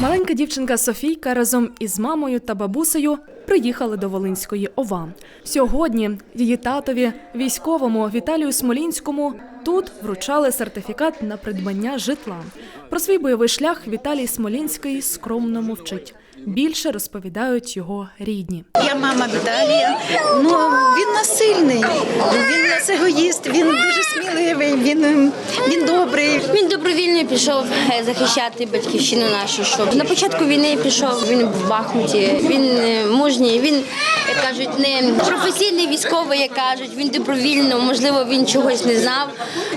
Маленька дівчинка Софійка разом із мамою та бабусею приїхали до Волинської ОВА. Сьогодні її татові, військовому Віталію Смолінському, тут вручали сертифікат на придбання житла. Про свій бойовий шлях Віталій Смолінський скромно мовчить. Більше розповідають його рідні. Я мама Віталія. Ну він насильний, він нас егоїст, він дуже сміливий, він, ем, він добрий. Він добровільно пішов е, захищати батьківщину нашу. Щоб на початку війни пішов. Він в Бахмуті. Він е, мужній. Він як кажуть, не професійний військовий, як кажуть. Він добровільно, можливо, він чогось не знав,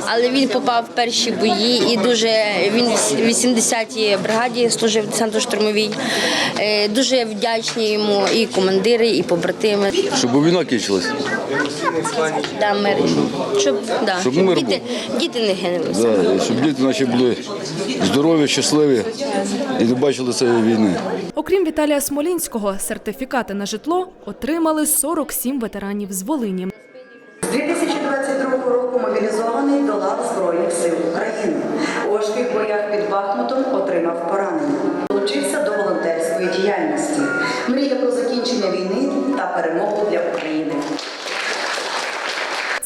але він попав в перші бої і дуже він в 80-й бригаді служив десантно-штурмовій. Е, Дуже вдячні йому і командири, і побратими. Щоб війна кінчилась. Да, мир. Щоб, да, Щоб щоб мир діти, діти не гинули. Да, і щоб діти наші були здорові, щасливі і не бачили цієї війни. Окрім Віталія Смолінського, сертифікати на житло отримали 47 ветеранів з Волині. З 2022 року мобілізований до лав Збройних сил України. У важких боях під Бахмутом отримав поранення.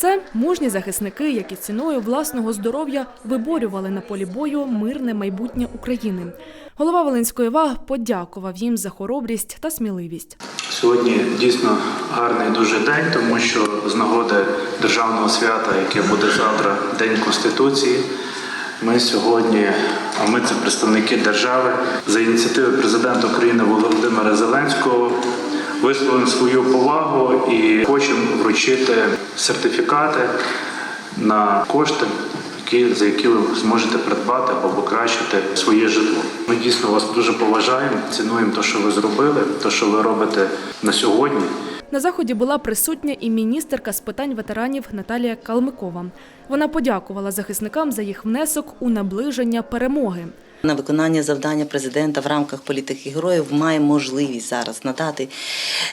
Це мужні захисники, які ціною власного здоров'я виборювали на полі бою мирне майбутнє України. Голова Волинської ВАГ подякував їм за хоробрість та сміливість. Сьогодні дійсно гарний дуже день, тому що з нагоди державного свята, яке буде завтра, День Конституції. Ми сьогодні, а ми це представники держави, за ініціативи президента України Володимира Зеленського висловимо свою повагу і хочемо вручити сертифікати на кошти, які, за які ви зможете придбати або покращити своє житло. Ми дійсно вас дуже поважаємо, цінуємо те, що ви зробили, те, що ви робите на сьогодні. На заході була присутня і міністерка з питань ветеранів Наталія Калмикова. Вона подякувала захисникам за їх внесок у наближення перемоги. На виконання завдання президента в рамках політики героїв має можливість зараз надати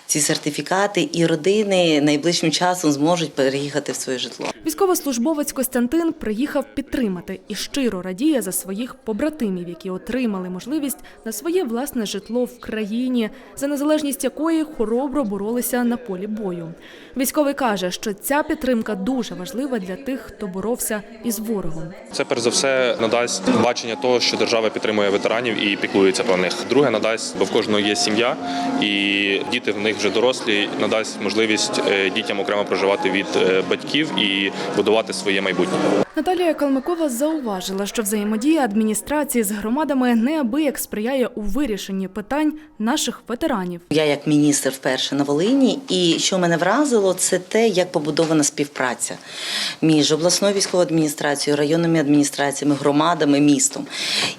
ці сертифікати, і родини найближчим часом зможуть переїхати в своє житло. Військовослужбовець Костянтин приїхав підтримати і щиро радіє за своїх побратимів, які отримали можливість на своє власне житло в країні, за незалежність якої хоробро боролися на полі бою. Військовий каже, що ця підтримка дуже важлива для тих, хто боровся із ворогом. Це перш за все надасть бачення того, що держава підтримує ветеранів і піклується про них. Друге надасть, бо в кожного є сім'я, і діти в них вже дорослі, надасть можливість е, дітям окремо проживати від е, батьків і будувати своє майбутнє. Наталія Калмикова зауважила, що взаємодія адміністрації з громадами неабияк сприяє у вирішенні питань наших ветеранів. Я як міністр вперше на Волині, і що мене вразило, це те, як побудована співпраця між обласною військовою адміністрацією, районними адміністраціями, громадами, містом.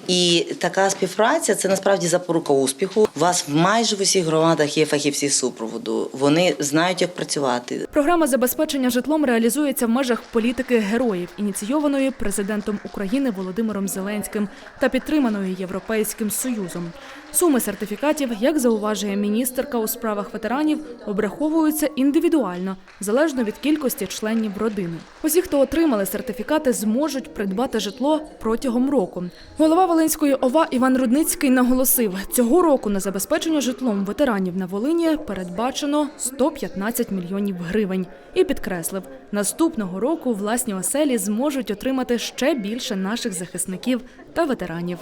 І така співпраця це насправді запорука успіху. У вас в майже в усіх громадах є фахівці супроводу. Вони знають, як працювати. Програма забезпечення житлом реалізується в межах політики героїв, ініційованої президентом України Володимиром Зеленським та підтриманої Європейським Союзом. Суми сертифікатів, як зауважує міністерка у справах ветеранів, обраховуються індивідуально, залежно від кількості членів родини. Усі, хто отримали сертифікати, зможуть придбати житло протягом року. Голова Волинської ОВА Іван Рудницький наголосив, цього року на забезпечення житлом ветеранів на Волині передбачено 115 мільйонів гривень. І підкреслив, наступного року власні оселі зможуть отримати ще більше наших захисників та ветеранів.